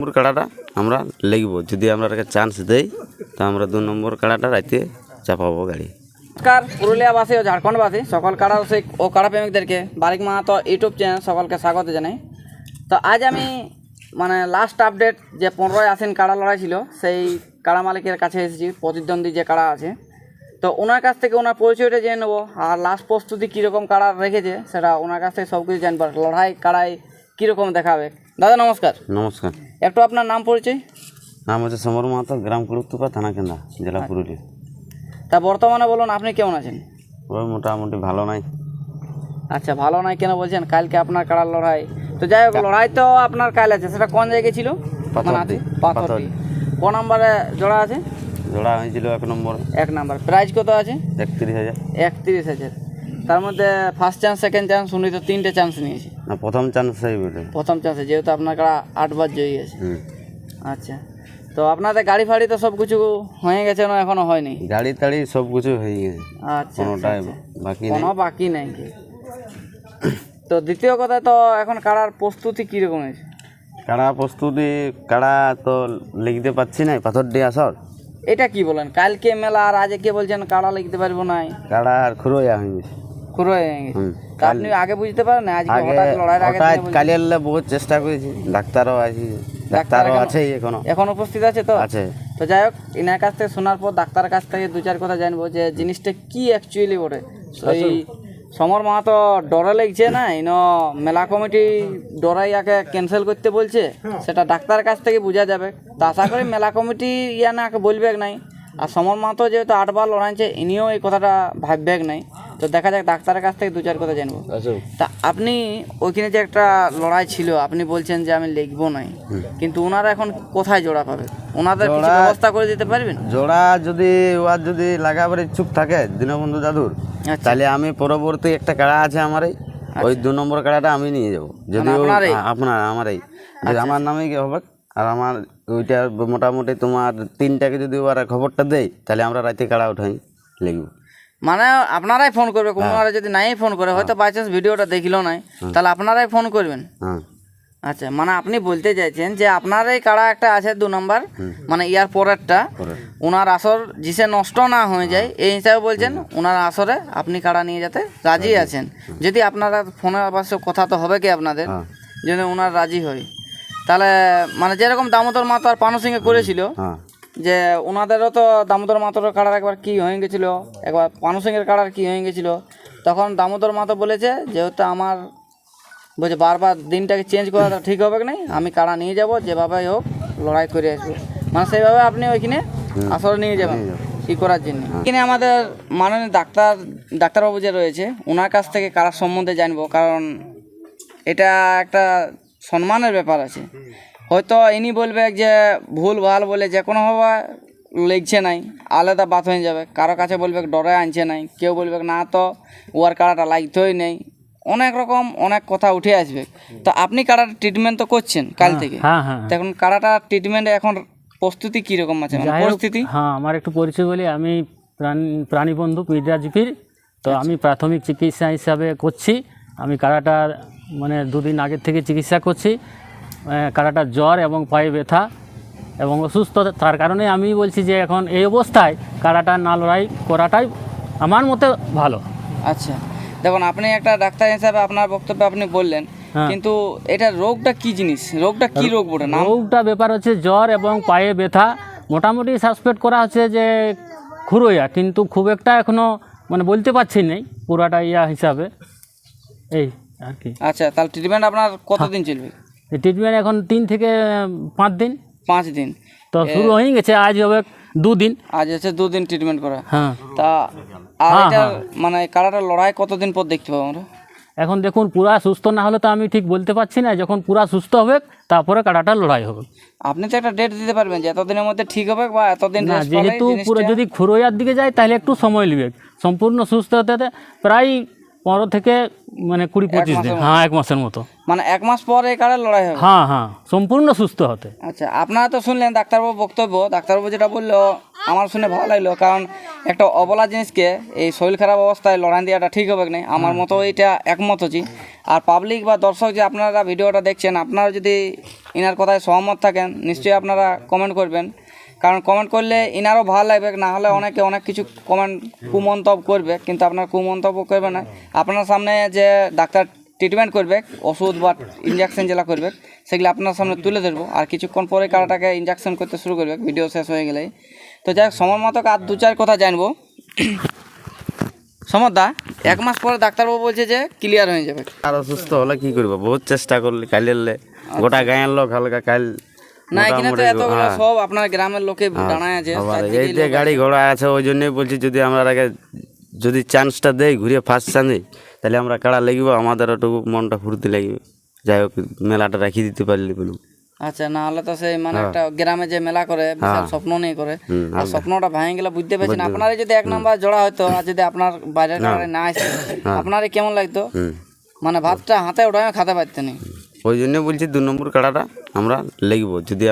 নম্বর কাড়াটা আমরা লিখব যদি আমরা চান্স দেই, তো আমরা দু নম্বর কাড়াটা রাইতে চাপাবো গাড়ি। নমস্কার, পুরুলিয়াবাসী ও ঝাড়খণ্ডবাসী। সকল কাড়া ও কাড়া প্রেমিকদেরকে বারিক মাহাতো ইউটিউব চ্যানেল সকলকে স্বাগত জানাই। তো আজ আমি মানে লাস্ট আপডেট যে পনেরোই আসেন কাড়া লড়াই ছিল, সেই কাড়া মালিকের কাছে এসেছি, প্রতিদ্বন্দ্বী যে কাড়া আছে। তো ওনার কাছ থেকে ওনার পরিচয়টা জেনে নেব, আর লাস্ট প্রস্তুতি কীরকম কাড়া রেখেছে, সেটা ওনার কাছ থেকে সব কিছু জানব। লড়াই, কাড়াই কীরকম দেখাবে? দাদা নমস্কার। নমস্কার। একটু আপনার নাম পরিচয়? নাম হচ্ছে সমর মাহাতো গ্রাম কুড়ুত্তুপা থানা কেন্দা জেলা পুরুলিয়া। তা বর্তমানে বলুন আপনি কেমন আছেন? ওই মোটামুটি ভালো নাই। আচ্ছা ভালো নাই কেন বলছেন? কালকে আপনার কাড়ার লড়াই। তো যাই হোক লড়াই তো আপনার কাল আছে। সেটা কোন জায়গায় ছিল? পাথরডি। পাথরডি। ক নম্বরে জোড়া আছে? জোড়া হয়েছিল এক নম্বর। এক নম্বর। প্রাইজ কত আছে? একত্রিশ হাজার। একত্রিশ হাজার। তার মধ্যে ফার্স্ট চান্স সেকেন্ড চান্স উনি তো তিনটে চান্স নিয়েছে। না প্রথম চান্স বটে। প্রথম চান্সে যেহেতু আপনার কাড়া আটবার জয়ী আছে আচ্ছা। তো আপনাদের গাড়ি ফাড়ি তো সব কিছু হয়ে গেছে না এখনও হয়নি? গাড়ি টাড়ি সব কিছু হয়ে গেছে। আচ্ছা কোনোটাই বাকি নেই। কোনো বাকি নাই তো দ্বিতীয় কথা তো এখন কাড়ার প্রস্তুতি কীরকম আছে কাড়া প্রস্তুতি কাড়া তো লিখতে পাচ্ছি না পাথর দিয়ে আসর। এটা কি বলেন? কালকে মেলা আর আজকে বলছেন কাড়া লিখতে পারব নাই। কাড়া আর খুঁড়োয়া হয়ে গেছে। খুঁড়ো হয়ে গেছে। আপনি আগে বুঝতে পারেন না আজকে আগে হঠাৎ লড়াইয়ের আগে হঠাৎ কালি আনলে বহুত চেষ্টা করেছি ডাক্তারও আছে ডাক্তারও এখনো- আছেই এখনও। এখন উপস্থিত আছে তো? আছে। তো যাই হোক এনার কাছ থেকে শোনার পর ডাক্তারের কাছ থেকে দু চার কথা জানব যে জিনিসটা কি অ্যাকচুয়ালি সমর মাহাতো ডরে লাগছে না ইন মেলা কমিটি ডরাই ডরাইয়াকে ক্যান্সেল করতে বলছে সেটা ডাক্তারের কাছ থেকে বোঝা যাবে। তো আশা করি মেলা কমিটি ইয়া না বলবে নাই। আর সমর মাহাতো যেহেতু আটবার লড়াইছে ইনিও এই কথাটা ভাববে নাই। তো দেখা যাক ডাক্তারের কাছ থেকে দু চার কথা জানব। তা আপনি ওইখানে যে একটা লড়াই ছিল আপনি বলছেন যে আমি লিখব নাই। কিন্তু ওনারা এখন কোথায় জোড়া পাবে? ওনাদের ব্যবস্থা করে দিতে পারবেন? জোড়া যদি ওয়ার যদি লাগাবার ইচ্ছুক থাকে দীনবন্ধু দাদুর আচ্ছা। তাহলে আমি পরবর্তী একটা কাড়া আছে আমার এই ওই দু নম্বর কাড়াটা আমি নিয়ে যাব। যদি ও- আপনার আমার এই আমার নামে কি হবে আর আমার ওইটা মোটামুটি তোমার তিনটাকে যদি ওরা খবরটা দেয় তাহলে আমরা রাতে কাড়া উঠাই লিখব। মানে আপনারাই ফোন করবে কোনোরা যদি নাই ফোন করে হয়তো বাই চান্স ভিডিওটা দেখিল নাই। তাহলে আপনারাই ফোন করবেন। হ্যাঁ। আচ্ছা মানে আপনি বলতে চাইছেন যে আপনার এই কাড়া একটা আছে দু নম্বর মানে ইয়ার পরেরটা পরের। ওনার আসর জিসে নষ্ট না হয়ে যায় এই হিসাবে বলছেন ওনার আসরে আপনি কাড়া নিয়ে যেতে রাজি আছেন। যদি আপনারা ফোনে অবশ্য কথা তো হবে কি আপনাদের হ্যাঁ। যদি ওনার রাজি হয়। তাহলে মানে যেরকম দামোদর মাতো আর পানু সিংহে করেছিল হ্যাঁ। যে ওনাদেরও তো দামোদর মাতোর কাড়ার একবার কি হয়ে গেছিল? একবার পানু সিংহের কাড়ার কি হয়ে গেছিল? তখন দামোদর মাতো বলেছে যেহেতু আমার বলছে বারবার দিনটাকে চেঞ্জ করা ঠিক হবে কি নাই? আমি কাড়া নিয়ে যাব যেভাবে হোক লড়াই করে আসব। মানে সেইভাবে আপনি ওইখানে আসলে নিয়ে যাবেন কি করার জন্য? এখানে আমাদের মাননীয় ডাক্তার ডাক্তারবাবু যে রয়েছে ওনার কাছ থেকে কারার সম্বন্ধে জানব কারণ এটা একটা সম্মানের ব্যাপার আছে। হয়তো ইনি বলবে যে ভুল ভালো বলে যে কোনোভাবে লিখছে নাই আলাদা বাত হয়ে যাবে। কারও কাছে বলবে ডরে আনছে নাই কেউ বলবে না তো ওয়ার কাড়াটা লাগতেই নেই। অনেক রকম অনেক কথা উঠে আসবে। তো আপনি কাড়ার ট্রিটমেন্ট তো করছেন কাল থেকে? হ্যাঁ হ্যাঁ তো এখন কাড়াটা ট্রিটমেন্টে এখন প্রস্তুতি কীরকম আছে? মানে পরিস্থিতি? হ্যাঁ আমার একটু পরিচয় বলি। আমি প্রাণী প্রাণীবন্ধু পিডিয়াজিপির তো আমি প্রাথমিক চিকিৎসা হিসাবে করছি। আমি কারাটার মানে দুদিন আগের থেকে চিকিৎসা করছি। আহ, কারাটার জ্বর এবং পায়ে ব্যথা এবং অসুস্থ। তার কারণে আমি বলছি যে এখন এই অবস্থায় কারাটা না লড়াই করাটাই আমার মতে ভালো। আচ্ছা দেখুন আপনি একটা ডাক্তার হিসাবে আপনার বক্তব্য আপনি বললেন হ্যাঁ। কিন্তু এটা রোগটা কি জিনিস? রোগটা কি রোগ বটে? রোগটা ব্যাপার হচ্ছে জ্বর এবং পায়ে ব্যথা। মোটামুটি সাসপেক্ট করা হচ্ছে যে খুরোয়া কিন্তু খুব একটা এখনও মানে বলতে পারছি নেই পুরাটা ইয়া হিসাবে। এই আর কি। আচ্ছা তাহলে ট্রিটমেন্ট আপনার কতদিন চলবে? ট্রিটমেন্ট এখন তিন থেকে পাঁচ দিন? পাঁচ দিন। তো শুরু হয়ে গেছে আজ হবে দুদিন। আজ হচ্ছে দুদিন ট্রিটমেন্ট করা। হ্যাঁ। তা আর হ্যাঁ, এটা মানে কারাটা লড়াই কতদিন পর দেখতে পাবো আমরা? এখন দেখুন পুরা সুস্থ না হলে তো আমি ঠিক বলতে পারছি না যখন পুরা সুস্থ হবে তারপরে কাটাটা লড়াই হবে। আপনি তো একটা ডেট দিতে পারবেন যে এতদিনের মধ্যে ঠিক হবে বা এতদিন না যেহেতু পুরো যদি খুরোয়ার দিকে যায় তাহলে একটু সময় নেবে। সম্পূর্ণ সুস্থ হতে প্রায় পনেরো থেকে মানে কুড়ি পঁচিশ দিন। হ্যাঁ এক মাসের মতো। মানে এক মাস পর এই কার্ডের লড়াই হবে? হ্যাঁ হ্যাঁ সম্পূর্ণ সুস্থ হতে। আচ্ছা আপনারা তো শুনলেন ডাক্তারবাবু বক্তব্য। ডাক্তারবাবু যেটা বলল আমার শুনে ভালো লাগল কারণ একটা অবলা জিনিসকে এই শরীর খারাপ অবস্থায় লড়াই দেওয়াটা ঠিক হবে না? আমার মতো এইটা একমত হচ্ছি। আর পাবলিক বা দর্শক যে আপনারা ভিডিওটা দেখছেন আপনারা যদি এনার কথায় সহমত থাকেন নিশ্চয়ই আপনারা কমেন্ট করবেন। কারণ কমেন্ট করলে ইনারও ভালো লাগবে না হলে অনেকে অনেক কিছু কমেন্ট কুমন্তব্য করবে, কিন্তু আপনার কুমন্তব্য করবে না। আপনার সামনে যে ডাক্তার ট্রিটমেন্ট করবে, ওষুধ বা ইঞ্জেকশন যেটা করবে, সেগুলো আপনার সামনে তুলে ধরবো। আর কিছুক্ষণ পরে কারাটাকে ইঞ্জেকশন করতে শুরু করবে ভিডিও শেষ হয়ে গেলেই। তো যাই হোক, সময় মতো আর দু চার কথা জানব। সমরদা এক মাস পরে ডাক্তারবাবু বলছে যে ক্লিয়ার হয়ে যাবে। আর অসুস্থ হলে কি করব? বহুত চেষ্টা করলি, কাইলে গোটা গাঁয়ের লোক হালকা কাল না এখানে তো এতগুলো সব আপনার গ্রামের লোকে দাঁড়ায় আছে এই যে গাড়ি ঘোড়া আছে ওই জন্যই বলছি যদি আমরা আগে যদি চান্সটা ঘুরে ফার্স্ট চান্সে তাহলে আমরা কাড়া লাগব? আমাদের একটু মনটা ফুর্তি লাগবে। যাই হোক মেলাটা রাখি দিতে পারলি বলুন। আচ্ছা না হলে তো সেই মানে একটা গ্রামে যে মেলা করে বিশাল স্বপ্ন নিয়ে করে। আর স্বপ্নটা ভেঙে গেলে বুঝতে পারছেন আপনারই যদি এক নাম্বার জোড়া হতো আর যদি আপনার কারণে না আসতো আপনারই কেমন লাগতো? মানে ভাতটা হাতে ওঠায় খাতে পারতেন। ওই জন্য বলছি দু নম্বর কাড়াটা আমরা লেগব যদি